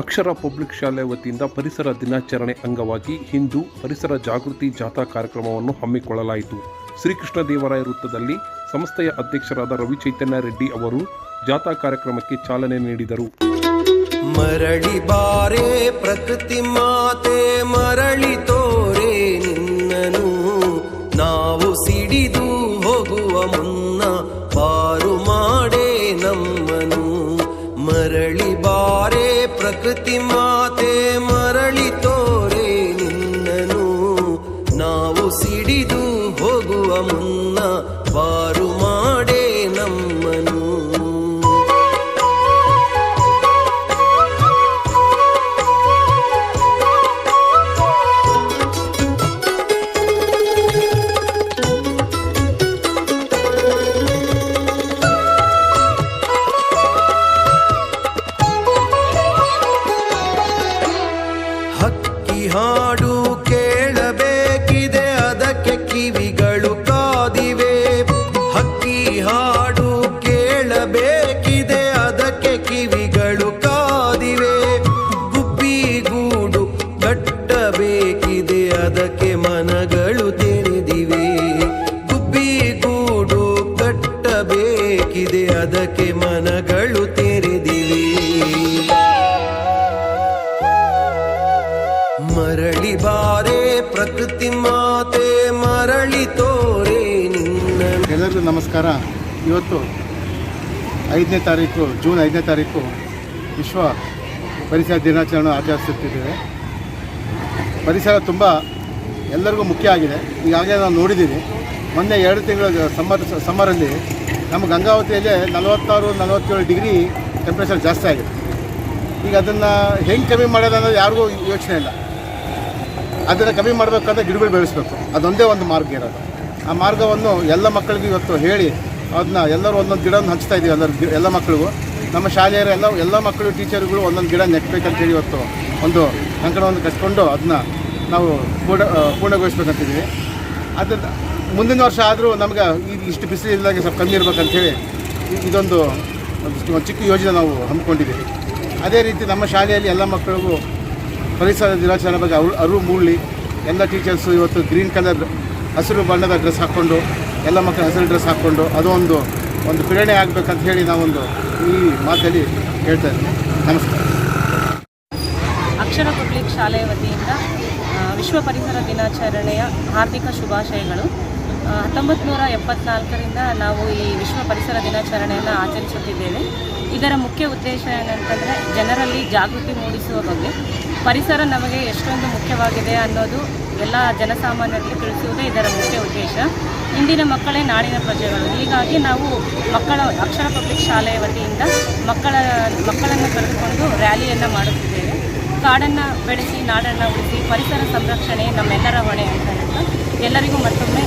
ಅಕ್ಷರ public ಶಾಲೆ ವತಿಯಿಂದ ಪರಿಸರ ದಿನಾಚರಣೆ ಅಂಗವಾಗಿ ಹಿಂದೂ ಪರಿಸರ ಜಾಗೃತಿ ಜಾಥಾ ಕಾರ್ಯಕ್ರಮವನ್ನು ಹಮ್ಮಿಕೊಳ್ಳಲಾಯಿತು. ಶ್ರೀಕೃಷ್ಣ ದೇವರಾಯ ವೃತ್ತದಲ್ಲಿ ಸಂಸ್ಥೆಯ ಅಧ್ಯಕ್ಷರಾದ ರವಿ ಚೈತನ್ಯ ರೆಡ್ಡಿ ಅವರು ಜಾಥಾ ಕಾರ್ಯಕ್ರಮಕ್ಕೆ ಚಾಲನೆ ನೀಡಿದರು. ಮರಳಿ ಬಾರೆ ಪ್ರಕೃತಿ ಮಾತೆ ಮರಳಿ ಪ್ರಕೃತಿ ಮಾತೆ ಮರಳಿ ತೋರೆ ನಿನ್ನನು ನಾವು ಸಿಡಿದು ಹೋಗುವ ಮುನ್ನ ಅದಕ್ಕೆ ಮನಗಳು ತೆರೆದಿವೆ. ಮರಳಿ ಬಾರೆ ಪ್ರಕೃತಿ ಮಾತೆ, ಮರಳಿ ತೋರೆ ನಿನ್ನ ಎಲ್ಲರಿಗೂ ನಮಸ್ಕಾರ. ಇವತ್ತು ಐದನೇ ತಾರೀಕು, ಜೂನ್ ಐದನೇ ತಾರೀಕು ವಿಶ್ವ ಪರಿಸರ ದಿನಾಚರಣೆ ಆಚರಿಸುತ್ತಿದ್ದೇವೆ. ಪರಿಸರ ತುಂಬ ಎಲ್ಲರಿಗೂ ಮುಖ್ಯ ಆಗಿದೆ. ಈಗಾಗಲೇ ನಾವು ನೋಡಿದ್ದೀವಿ ಮೊನ್ನೆ ಎರಡು ತಿಂಗಳ ಸಮ್ಮರ್ ಸಮ್ಮರಲ್ಲಿ ನಮ್ಮ ಗಂಗಾವತಿಯಲ್ಲಿ ನಲವತ್ತಾರು, ನಲವತ್ತೇಳು ಡಿಗ್ರಿ ಟೆಂಪ್ರೇಚರ್ ಜಾಸ್ತಿ ಆಗಿದೆ. ಈಗ ಅದನ್ನು ಹೆಂಗೆ ಕಮ್ಮಿ ಮಾಡೋದು ಅನ್ನೋದು ಯಾರಿಗೂ ಯೋಚನೆ ಇಲ್ಲ. ಅದನ್ನು ಕಮ್ಮಿ ಮಾಡಬೇಕಂದ್ರೆ ಗಿಡಗಳು ಬೆಳೆಸಬೇಕು. ಅದೊಂದೇ ಒಂದು ಮಾರ್ಗ ಇರೋದು. ಆ ಮಾರ್ಗವನ್ನು ಎಲ್ಲ ಮಕ್ಕಳಿಗೂ ಇವತ್ತು ಹೇಳಿ ಅದನ್ನ ಎಲ್ಲರೂ ಒಂದೊಂದು ಗಿಡವನ್ನು ಹಂಚ್ತಾ ಇದ್ದೀವಿ ಎಲ್ಲರ ಎಲ್ಲ ಮಕ್ಕಳಿಗೂ. ನಮ್ಮ ಶಾಲೆಯರು ಎಲ್ಲ ಎಲ್ಲ ಮಕ್ಕಳು, ಟೀಚರ್ಗಳು ಒಂದೊಂದು ಗಿಡ ನೆಟ್ಬೇಕಂತೇಳಿ ಇವತ್ತು ಒಂದು ಕಂಕಣವನ್ನು ಕಟ್ಕೊಂಡು ಅದನ್ನ ನಾವು ಪೂರ್ಣ ಪೂರ್ಣಗೊಳಿಸ್ಬೇಕಂತಿದ್ದೀವಿ ಅದನ್ನು ಮುಂದಿನ ವರ್ಷ ಆದರೂ ನಮ್ಗೆ ಈಗ ಇಷ್ಟು ಬಿಸಿಲು ಇಲ್ಲದಾಗೆ ಸ್ವಲ್ಪ ಕಮ್ಮಿ ಇರ್ಬೇಕಂತೇಳಿ ಇದೊಂದು ಒಂದು ಚಿಕ್ಕ ಯೋಜನೆ ನಾವು ಹಮ್ಮಿಕೊಂಡಿದ್ದೀವಿ. ಅದೇ ರೀತಿ ನಮ್ಮ ಶಾಲೆಯಲ್ಲಿ ಎಲ್ಲ ಮಕ್ಕಳಿಗೂ ಪರಿಸರ ದಿನಾಚರಣೆ ಬಗ್ಗೆ ಅರು ಅರಿವು ಮೂಡಲಿ. ಎಲ್ಲ ಟೀಚರ್ಸು ಇವತ್ತು ಗ್ರೀನ್ ಕಲರ್ ಹಸಿರು ಬಣ್ಣದ ಡ್ರೆಸ್ ಹಾಕ್ಕೊಂಡು, ಎಲ್ಲ ಮಕ್ಕಳು ಹಸಿರು ಡ್ರೆಸ್ ಹಾಕ್ಕೊಂಡು, ಅದು ಒಂದು ಒಂದು ಪ್ರೇರಣೆ ಆಗಬೇಕಂತ ಹೇಳಿ ನಾವೊಂದು ಈ ಮಾತಲ್ಲಿ ಹೇಳ್ತಾ ಇದ್ದೀನಿ ನಮಸ್ಕಾರ. ಅಕ್ಷರ ಪಬ್ಲಿಕ್ ಶಾಲೆಯ ವತಿಯಿಂದ ವಿಶ್ವ ಪರಿಸರ ದಿನಾಚರಣೆಯ ಹಾರ್ದಿಕ ಶುಭಾಶಯಗಳು. ಹತ್ತೊಂಬತ್ತು ನೂರ ಎಪ್ಪತ್ನಾಲ್ಕರಿಂದ ನಾವು ಈ ವಿಶ್ವ ಪರಿಸರ ದಿನಾಚರಣೆಯನ್ನು ಆಚರಿಸುತ್ತಿದ್ದೇವೆ. ಇದರ ಮುಖ್ಯ ಉದ್ದೇಶ ಏನಂತಂದರೆ ಜನರಲ್ಲಿ ಜಾಗೃತಿ ಮೂಡಿಸುವ ಬಗ್ಗೆ. ಪರಿಸರ ನಮಗೆ ಎಷ್ಟೊಂದು ಮುಖ್ಯವಾಗಿದೆ ಅನ್ನೋದು ಎಲ್ಲ ಜನಸಾಮಾನ್ಯರಿಗೆ ತಿಳಿಸುವುದೇ ಇದರ ಮುಖ್ಯ ಉದ್ದೇಶ. ಇಂದಿನ ಮಕ್ಕಳೇ ನಾಡಿನ ಪ್ರಜೆಗಳು. ಹೀಗಾಗಿ ನಾವು ಮಕ್ಕಳ ಅಕ್ಷರ ಪಬ್ಲಿಕ್ ಶಾಲೆಯ ವತಿಯಿಂದ ಮಕ್ಕಳ, ಮಕ್ಕಳನ್ನು ಕರೆದುಕೊಂಡು ರ್ಯಾಲಿಯನ್ನು ಮಾಡುತ್ತಿದ್ದೇವೆ. ಕಾಡನ್ನು ಬೆಳೆಸಿ, ನಾಡನ್ನು ಉಳಿಸಿ, ಪರಿಸರ ಸಂರಕ್ಷಣೆ ನಮ್ಮೆಲ್ಲರ ಹೊಣೆ ಅಂತ ಎಲ್ಲರಿಗೂ ಮತ್ತೊಮ್ಮೆ